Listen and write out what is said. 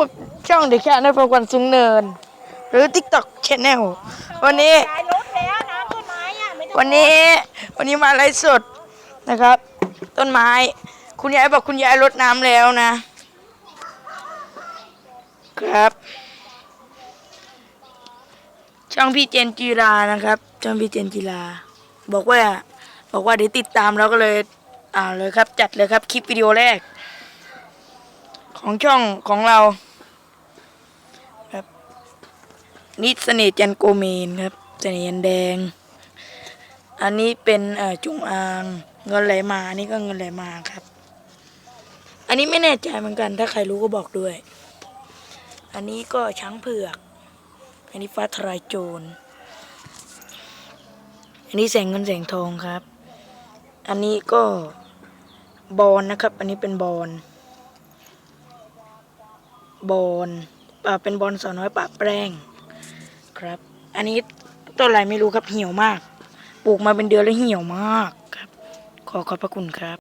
กับช่องเด็กแค่ในประวันสูงเนิน หรือ TikTok Channel วันนี้ยายรถแล้วน้ำต้นไม้อะไม่ต้องวันนี้ วันนี้มาไลฟ์สดนะครับ ต้นไม้ คุณยายบอกคุณยายรดน้ำแล้วนะ ครับ ช่องพี่เจนจีรานะครับ ช่องพี่เจนจีรา บอกว่า บอกว่าเดี๋ยวติดตามแล้วก็เลยอ่าเลยครับ จัดเลยครับคลิปวิดีโอแรก ของช่องของเราครับนิดเสน่ห์จันโกเมนครับเสน่ห์ยันแดง อันนี้เป็นเอ่อจงอางเงินไหลมาอันนี้ก็เงินไหลมาครับ อันนี้ไม่แน่ใจเหมือนกัน ถ้าใครรู้ก็บอกด้วย อันนี้ก็ช้างเผือก อันนี้ฟ้าทลายโจร อันนี้แสงเงินแสงทองครับ อันนี้ก็บอลนะครับ อันนี้เป็นบอล บอลเป็นบอลสาวน้อยปะแป้งครับ อันนี้ต้นอะไรไม่รู้ครับเหี่ยวมาก ปลูกมาเป็นเดือนแล้วเหี่ยวมากครับ ขอขอบพระคุณครับ